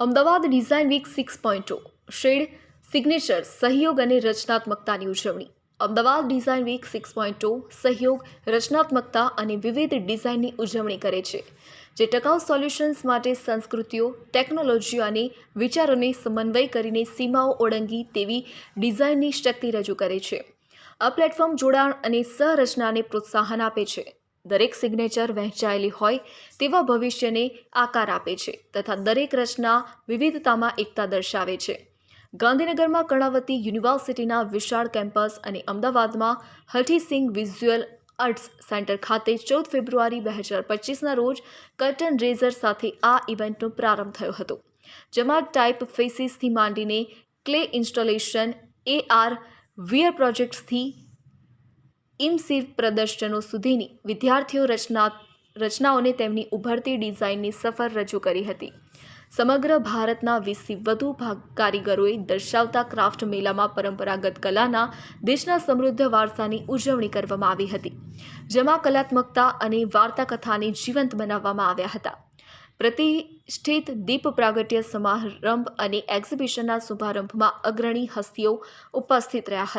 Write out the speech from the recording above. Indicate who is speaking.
Speaker 1: Ahmedabad design week six point shade, signature, સહયોગ અને રચનાત્મકતાની ઉજવણી. Ahmedabad design week six point સહયોગ, રચનાત્મકતા અને વિવિધ ડિઝાઇનની ઉજવણી કરે છે, જે ટકાઉ સોલ્યુશન્સ માટે સંસ્કૃતિઓ, ટેકનોલોજીઓ અને વિચારોને સમન્વય કરીને સીમાઓ ઓળંગી તેવી ડિઝાઇનની શક્તિ રજૂ કરે છે. આ પ્લેટફોર્મ જોડાણ અને સહરચનાને પ્રોત્સાહન આપે છે. દરેક સિગ્નેચર વહેંચાયેલી હોય તેવા ભવિષ્યને આકાર આપે છે તથા દરેક રચના વિવિધતામાં એકતા દર્શાવે છે. ગાંધીનગરમાં કર્ણાવતી યુનિવર્સિટીના વિશાળ કેમ્પસ અને અમદાવાદમાં હઠીસિંગ વિઝ્યુઅલ આર્ટ્સ સેન્ટર ખાતે ચૌદ ફેબ્રુઆરી બે હજાર પચીસના રોજ કર્ટન રેઝર સાથે આ ઇવેન્ટનો પ્રારંભ થયો હતો. જેમાં ટાઈપ ફેસીસથી માંડીને clay installation A R VR પ્રોજેક્ટ્સથી immersive પ્રદર્શનો સુધીની વિદ્યાર્થીઓ રચના, રચનાઓને તેમની ઉભરતી ડિઝાઇનની સફર રજૂ કરી હતી. સમગ્ર ભારતના વીસથી વધુ ભાગ કારીગરોએ દર્શાવતા ક્રાફ્ટ મેળામાં પરંપરાગત કલાના દેશના સમૃદ્ધ વારસાની ઉજવણી કરવામાં આવી હતી, જેમાં કલાત્મકતા અને વાર્તાકથાને જીવંત બનાવવામાં આવ્યા હતા. પ્રતિષ્ઠિત દીપ પ્રાગટ્ય સમારંભ અને એક્ઝિબિશનના શુભારંભમાં અગ્રણી હસ્તીઓ ઉપસ્થિત રહ્યા હતા.